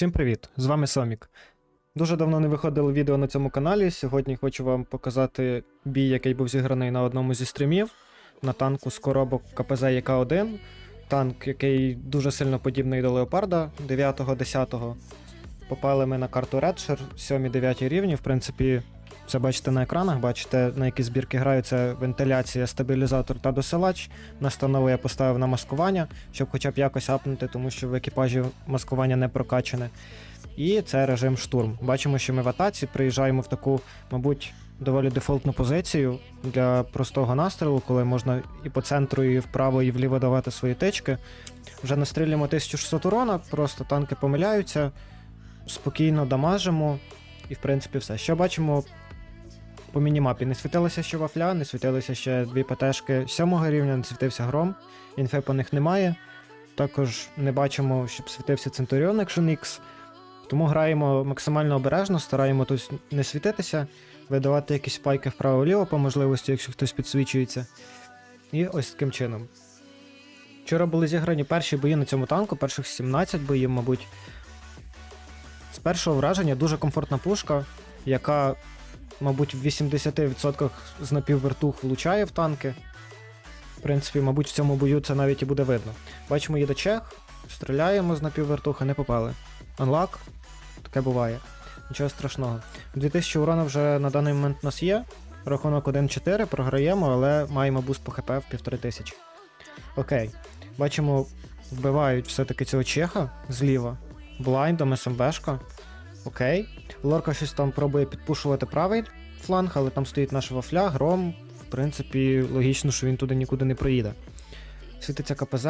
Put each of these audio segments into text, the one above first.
Всім привіт! З вами Сомік. Дуже давно не виходило відео на цьому каналі. Сьогодні хочу вам показати бій, який був зіграний на одному зі стрімів на танку з коробок КПЗ ЯК-1. Танк, який дуже сильно подібний до Леопарда 9-10. Попали ми на карту Редшер 7-9 рівні. В принципі, це бачите на екранах, бачите, на які збірки граються вентиляція, стабілізатор та досилач. Настанову я поставив на маскування, щоб хоча б якось апнути, тому що в екіпажі маскування не прокачане. І це режим штурм. Бачимо, що ми в атаці приїжджаємо в таку, мабуть, доволі дефолтну позицію для простого настрілу, коли можна і по центру, і вправо, і вліво давати свої тички. Вже настрілюємо 1600 урона, просто танки помиляються, спокійно дамажимо. І в принципі все. Що бачимо по мінімапі? Не світилося ще вафля, не світилися ще дві ПТшки 7 рівня, не світився гром, інфи по них немає. Також не бачимо, щоб світився Центуріон Action X. Тому граємо максимально обережно, стараємо тут не світитися, видавати якісь спайки вправо-вліво по можливості, якщо хтось підсвічується. І ось таким чином. Вчора були зіграні перші бої на цьому танку, перших 17 боїв, мабуть. З першого враження дуже комфортна пушка, яка, мабуть, в 80% з напіввертух влучає в танки. В принципі, мабуть, в цьому бою це навіть і буде видно. Бачимо, їде чех, стріляємо з напіввертуха, не попали. Анлак, таке буває. Нічого страшного. 2000 урона вже на даний момент у нас є. Рахунок 1-4, програємо, але маємо буст по ХП в 1500. Окей. Бачимо, вбивають все-таки цього чеха зліва. Блайндом, СМВшка. Окей. Лорка щось там пробує підпушувати правий фланг, але там стоїть наша вафля, гром. В принципі, логічно, що він туди нікуди не проїде. Світиться КПЗ.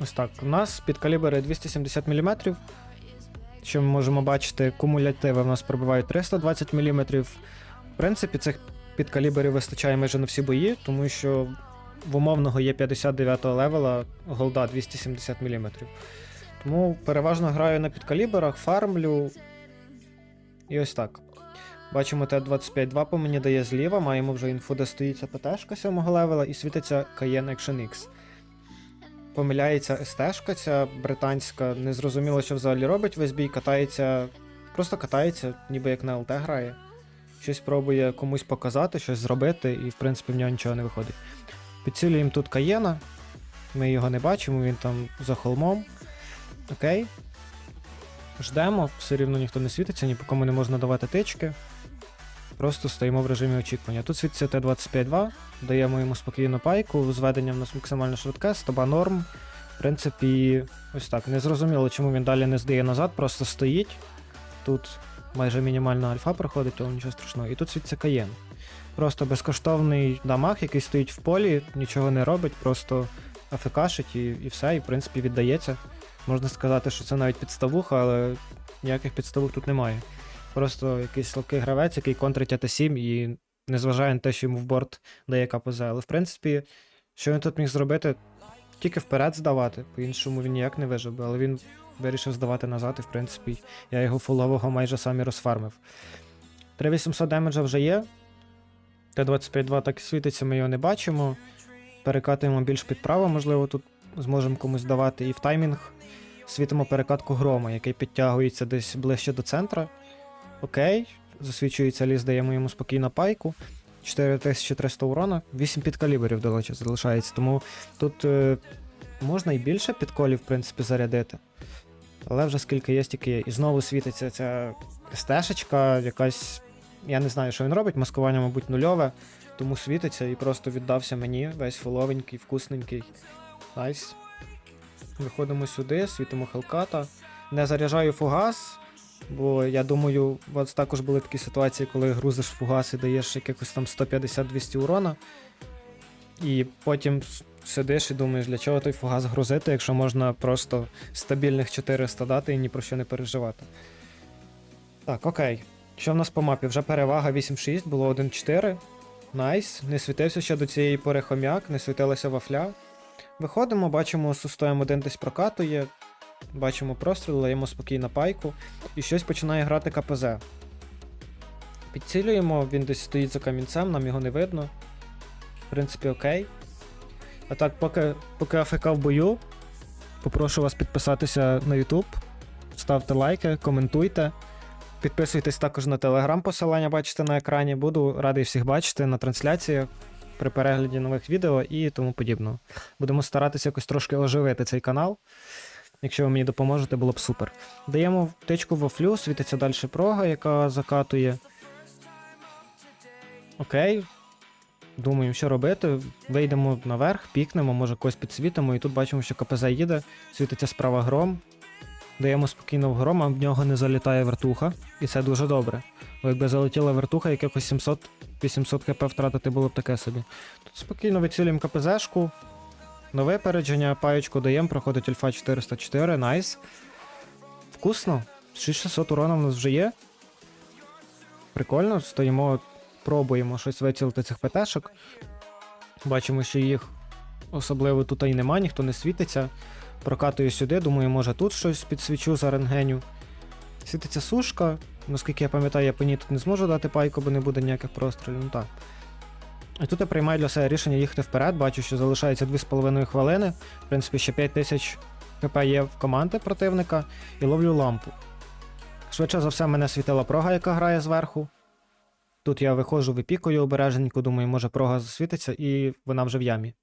Ось так. У нас під калібри 270 мм. Що ми можемо бачити, кумулятиви в нас пробивають 320 мм. В принципі, цих підкаліберів вистачає майже на всі бої, тому що в умовного є 59 го левела, голда 270 мм. Тому переважно граю на підкаліберах, фармлю. І ось так. Бачимо, Т-25-2 по мені дає зліва, маємо вже інфу, де стоїть ця ПТшка 7 левела і світиться Cayenne Action X. Помиляється СТшка, ця британська, не зрозуміло, що взагалі робить весь бій, катається, просто катається, ніби як на ЛТ грає. Щось пробує комусь показати, щось зробити, і в принципі в нього нічого не виходить. Підцілюємо тут Каєна. Ми його не бачимо, він там за холмом. Окей. Ждемо, все рівно ніхто не світиться, ні по кому не можна давати тички. Просто стоїмо в режимі очікування. Тут світиться Т-25-2, даємо йому спокійну пайку, зведення в нас максимально швидке, стоба норм. В принципі, ось так. Не зрозуміло, чому він далі не здає назад, просто стоїть. Тут майже мінімальна альфа проходить, але нічого страшного. І тут світиться каєн. Просто безкоштовний дамаг, який стоїть в полі, нічого не робить, просто афекашить і, і все, і в принципі віддається. Можна сказати, що це навіть підставуха, але ніяких підставух тут немає. Просто якийсь слабкий гравець, який контрить АТ7 і не зважає на те, що йому в борт дає КПЗ. Але в принципі, що він тут міг зробити? Тільки вперед здавати, по-іншому він ніяк не вижив би, але він вирішив здавати назад, і в принципі я його фулового майже сам і розфармив. 3800 демеджа вже є. Т-25-2 так і світиться, ми його не бачимо. Перекатуємо більш під право, можливо, тут зможемо комусь давати. І в таймінг світимо перекатку грома, який підтягується десь ближче до центра. Окей, засвічується ліс, даємо йому спокійно пайку. 4300 урона, 8 підкаліберів до речі, залишається. Тому тут е, можна і більше підколів, в принципі, зарядити. Але вже скільки є, стільки є. І знову світиться ця стежечка, якась. Я не знаю, що він робить, маскування, мабуть, нульове, тому світиться і просто віддався мені, весь фоловенький, вкусненький. Найс. Виходимо сюди, світимо хелката. Не заряджаю фугас, бо я думаю, у вас також були такі ситуації, коли грузиш фугас і даєш якихось там 150-200 урона. І потім сидиш і думаєш, для чого той фугас грузити, якщо можна просто стабільних 400 дати і ні про що не переживати. Так, окей. Що в нас по мапі? Вже перевага 8-6, було 1-4. Найс. Не світився ще до цієї пори хом'як, не світилася вафля. Виходимо, бачимо, сустоєм один десь прокатує. Бачимо простріл, даємо спокійно пайку. І щось починає грати КПЗ. Підцілюємо, він десь стоїть за камінцем, нам його не видно. В принципі, окей. А так, поки, поки АФК в бою, Попрошу вас підписатися на YouTube, ставте лайки, коментуйте. Підписуйтесь також на Telegram, посилання бачите на екрані. Буду радий всіх бачити на трансляціях при перегляді нових відео і тому подібного. Будемо старатися якось трошки оживити цей канал. Якщо ви мені допоможете, було б супер. Даємо втичку в офлю, світиться далі прога, яка закатує. Окей. Думаємо, що робити. Вийдемо наверх, пікнемо, може когось підсвітимо, і тут бачимо, що КПЗ їде, світиться справа гром. Даємо спокійно в гром, а в нього не залітає вертуха, і це дуже добре. Бо якби залетіла вертуха, якихось 700-800 хп втратити було б таке собі. Тут спокійно вицілюємо КПЗшку. На випередження, паєчку даємо, проходить альфа 404, найс. Вкусно. 6600 урона в нас вже є. Прикольно, стоїмо, пробуємо щось вицілити цих ПТшок. Бачимо, що їх особливо тут і нема, ніхто не світиться. Прокатую сюди, думаю, може тут щось підсвічу за рентгеню. Світиться сушка. Наскільки я пам'ятаю, я по ній тут не зможу дати пайку, бо не буде ніяких прострілів. Ну так. І тут я приймаю для себе рішення їхати вперед. Бачу, що залишається 2,5 хвилини. В принципі, ще 5 тисяч хп є в команди противника і ловлю лампу. Швидше за все, мене світила прога, яка грає зверху. Тут я виходжу, випікую обереженько, думаю, може прога засвітиться, і вона вже в ямі.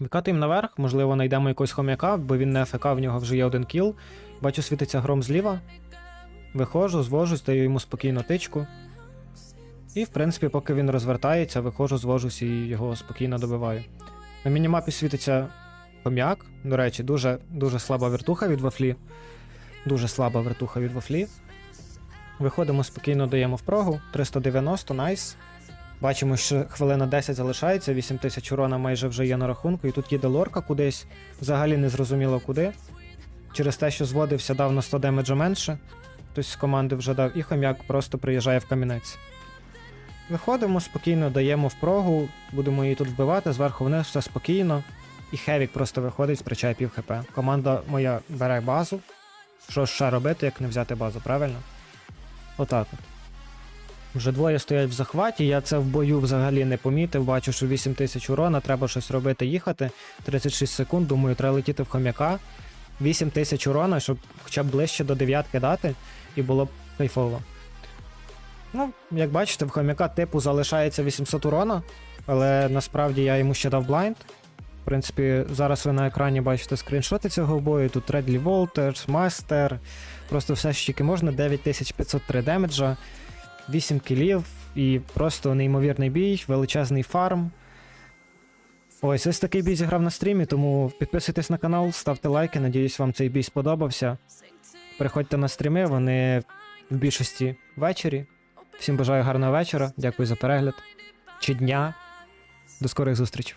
Викатуємо наверх, можливо, знайдемо якогось хом'яка, бо він не АФК, в нього вже є один кіл. Бачу, світиться гром зліва. Виходжу, звожусь, даю йому спокійно тичку. І, в принципі, поки він розвертається, виходжу, звожусь і його спокійно добиваю. На мінімапі світиться хом'як. До речі, дуже, дуже слаба вертуха від вафлі. Дуже слаба вертуха від вафлі. Виходимо спокійно, даємо в прогу. 390, найс. Бачимо, що хвилина 10 залишається, 8000 урона майже вже є на рахунку, і тут їде лорка кудись, взагалі не зрозуміло куди. Через те, що зводився, дав на 100 демеджа менше. Хтось з команди вже дав, і хом'як просто приїжджає в камінець. Виходимо спокійно, даємо в прогу, будемо її тут вбивати, зверху вниз все спокійно. І Хевік просто виходить, спричає пів хп. Команда моя бере базу. Що ще робити, як не взяти базу, правильно? Отак от. Вже двоє стоять в захваті, я це в бою взагалі не помітив. Бачу, що 8 тисяч урона, треба щось робити, їхати. 36 секунд, думаю, треба летіти в хом'яка. 8 тисяч урона, щоб хоча б ближче до дев'ятки дати, і було б кайфово. Ну, як бачите, в хом'яка типу залишається 800 урона, але насправді я йому ще дав блайнд. В принципі, зараз ви на екрані бачите скріншоти цього бою. Тут Редлі Волтер, Мастер, просто все, що тільки можна, 9503 демеджа. 8 кілів і просто неймовірний бій, величезний фарм. Ось ось такий бій зіграв на стрімі, тому підписуйтесь на канал, ставте лайки. Надіюсь, вам цей бій сподобався. Приходьте на стріми, вони в більшості ввечері. Всім бажаю гарного вечора. Дякую за перегляд. Чи дня. До скорих зустрічей.